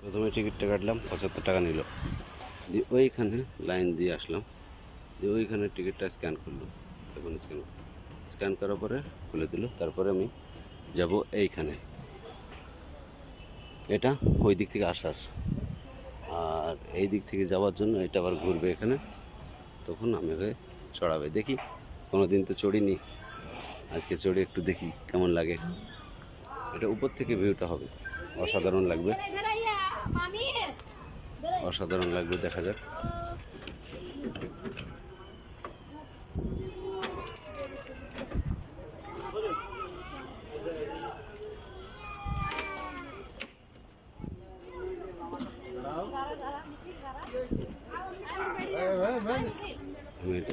প্রথমে টিকিটটা কাটলাম, পঁচাত্তর টাকা নিল। দিয়ে ওইখানে লাইন দিয়ে আসলাম। দিয়ে ওইখানে টিকিটটা স্ক্যান করল। এখন স্ক্যান স্ক্যান করার পরে খুলে দিল। তারপরে আমি যাব এইখানে। এটা ওই দিক থেকে আসার। আর এই দিক থেকে যাওয়ার জন্য এটা আবার ঘুরবে এখানে। তখন আমি ওকে চড়াবে। দেখি কোনো দিন তো চড়িনি। আজকে চড়ে একটু দেখি কেমন লাগে। এটা উপর থেকে ভিউটা হবে। অসাধারণ লাগবে। অসাধারণ লাগবে দেখা যাক। এটা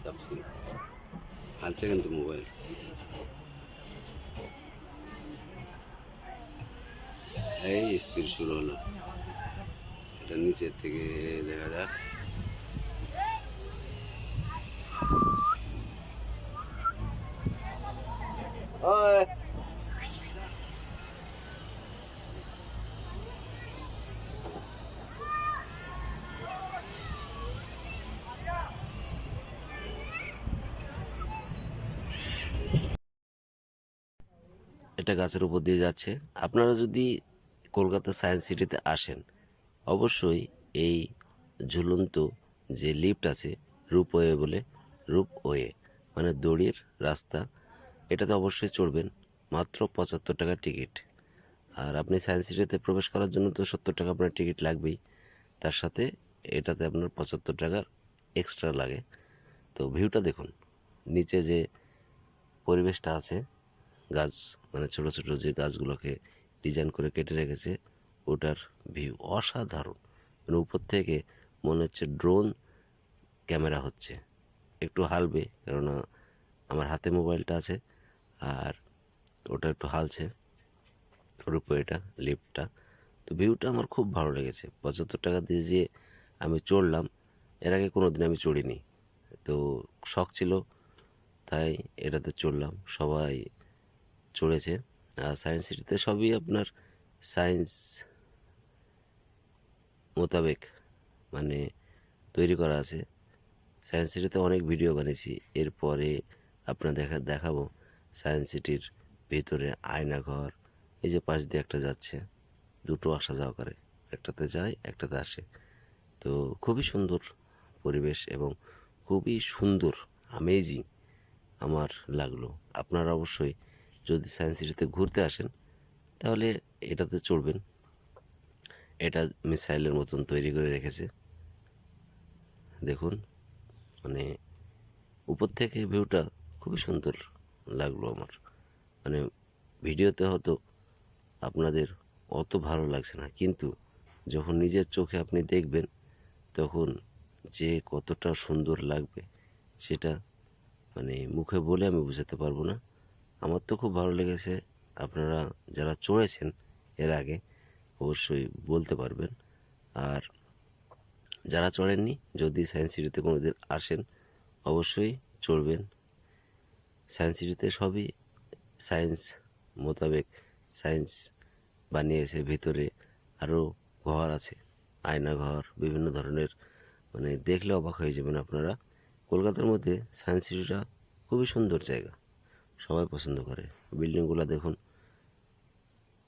চাপছি হালছে কিন্তু মোবাইল এই স্পিড শুরু হলো এটা নিচের থেকে দেখা যাক ওই এটা গাছের উপর দিয়ে যাচ্ছে। আপনারা যদি কলকাতা সায়েন্স সিটিতে আসেন, অবশ্যই এই ঝুলন্ত যে লিফট আছে রূপওয়ে বলে রূপওয়ে মানে দড়ির রাস্তা, এটাতে অবশ্যই চড়বেন। মাত্র পঁচাত্তর টাকার টিকিট। আর আপনি সায়েন্স সিটিতে প্রবেশ করার জন্য তো সত্তর টাকা আপনার টিকিট লাগবেই। তার সাথে এটাতে আপনার পঁচাত্তর টাকার এক্সট্রা লাগে। তো ভিউটা দেখুন, নিচে যে পরিবেশটা আছে গাছ মানে ছোট ছোট যে গাছগুলোকে ডিজাইন করে কেটে রেখেছে, ওটার ভিউ অসাধারণ। মানে উপর থেকে মনে হচ্ছে ড্রোন ক্যামেরা হচ্ছে। একটু হালবে, কেননা আমার হাতে মোবাইলটা আছে, আর ওটা একটু হালছে। ওর এটা লিফটটা তো ভিউটা আমার খুব ভালো লেগেছে। পঁচাত্তর টাকা দিয়ে যে আমি চড়লাম, এর আগে কোনো দিন আমি চড়িনি। তো শখ ছিল, তাই এটাতে চড়লাম। সবাই চড়েছে আর সায়েন্স সিটিতে সবই আপনার সায়েন্স মোতাবেক মানে তৈরি করা আছে। সায়েন্স সিটিতে অনেক ভিডিও বানিয়েছি। এরপরে আপনার দেখা, দেখাবো সায়েন্স সিটির ভিতরে আয়নাঘর। এই যে পাশ দিয়ে একটা যাচ্ছে, দুটো আসা যাওয়া করে। একটাতে যায়, একটাতে আসে। তো খুবই সুন্দর পরিবেশ এবং খুবই সুন্দর আমেজিং আমার লাগল। আপনারা অবশ্যই যদি সায়েন্স সিটিতে ঘুরতে আসেন, তাহলে এটাতে চড়বেন। এটা মিসাইলের মতন তৈরি করে রেখেছে। দেখুন মানে উপর থেকে ভিউটা খুবই সুন্দর লাগল আমার। মানে ভিডিওতে হয়তো আপনাদের অত ভালো লাগছে না, কিন্তু যখন নিজের চোখে আপনি দেখবেন, তখন যে কতটা সুন্দর লাগবে, সেটা মানে মুখে বলে আমি বোঝাতে পারব না। আমার তো খুব ভালো লেগেছে। আপনারা যারা চড়েছেন এর আগে অবশ্যই বলতে পারবেন। আর যারা চড়েননি, যদি সায়েন্স সিটিতে কোনো দিন আসেন, অবশ্যই চড়বেন। সায়েন্স সিটিতে সবই সায়েন্স মোতাবেক সায়েন্স বানিয়েছে, ভিতরে আরও ঘর আছে, আয়না ঘর, বিভিন্ন ধরনের। মানে দেখলে অবাক হয়ে যাবেন আপনারা। কলকাতার মধ্যে সায়েন্স সিটিটা খুবই সুন্দর জায়গা। সবাই পছন্দ করে। বিল্ডিংগুলো দেখুন,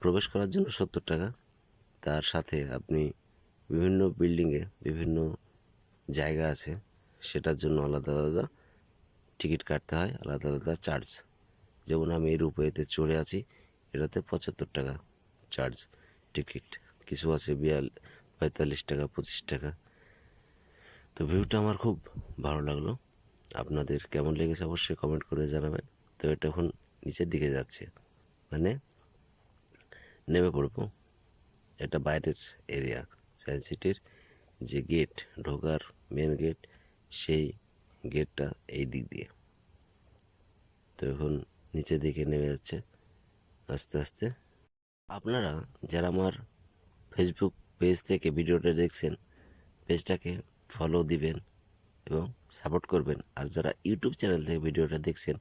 প্রবেশ করার জন্য সত্তর টাকা। তার সাথে আপনি বিভিন্ন বিল্ডিংয়ে বিভিন্ন জায়গা আছে, সেটার জন্য আলাদা আলাদা টিকিট কাটতে হয়, আলাদা আলাদা চার্জ। যেমন আমি এই রূপেতে চড়ে আছি, এটাতে পঁচাত্তর টাকা চার্জ টিকিট। কিছু আছে বিয়াল, পঁয়তাল্লিশ টাকা, পঁচিশ টাকা। তো ভিউটা আমার খুব ভালো লাগল। আপনাদের কেমন লেগেছে অবশ্যই কমেন্ট করে জানাবেন। তো এটা এখন নিচের দিকে যাচ্ছে। মানে নেমে পড়ব। এটা বাইরের এরিয়া। সায়েন্স সিটির যে গেট, ঢোকার মেন গেট, সেই গেটটা এই দিক দিয়ে। তো এখন নিচের দিকে নেমে যাচ্ছে। আস্তে আস্তে। আপনারা যারা আমার ফেসবুক পেজ থেকে ভিডিওটা দেখছেন, পেজটাকে ফলো দিবেন এবং সাপোর্ট করবেন। আর যারা ইউটিউব চ্যানেল থেকে ভিডিওটা দেখছেন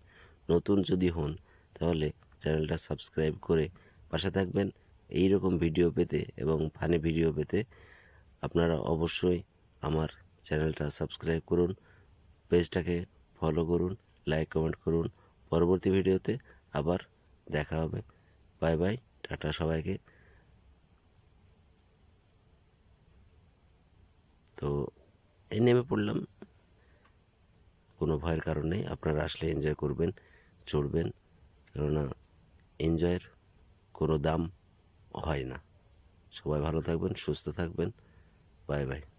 নতুন যদি হন, তাহলে চ্যানেলটা সাবস্ক্রাইব করে পাশে থাকবেন। এই রকম ভিডিও পেতে এবং ফানি ভিডিও পেতে আপনারা অবশ্যই আমার চ্যানেলটা সাবস্ক্রাইব করুন, পেজটাকে ফলো করুন, লাইক, কমেন্ট করুন। পরবর্তী ভিডিওতে আবার দেখা হবে। বাই বাই, টাটা সবাইকে। তো এই নেমে পড়লাম। কোনো ভয়ের কারণ নেই, আপনারা আসলে এনজয় করবেন। চড়বেন কেননা এনজয়ের কোনো দাম হয় না। সবাই ভালো থাকবেন সুস্থ থাকবেন। Bye bye.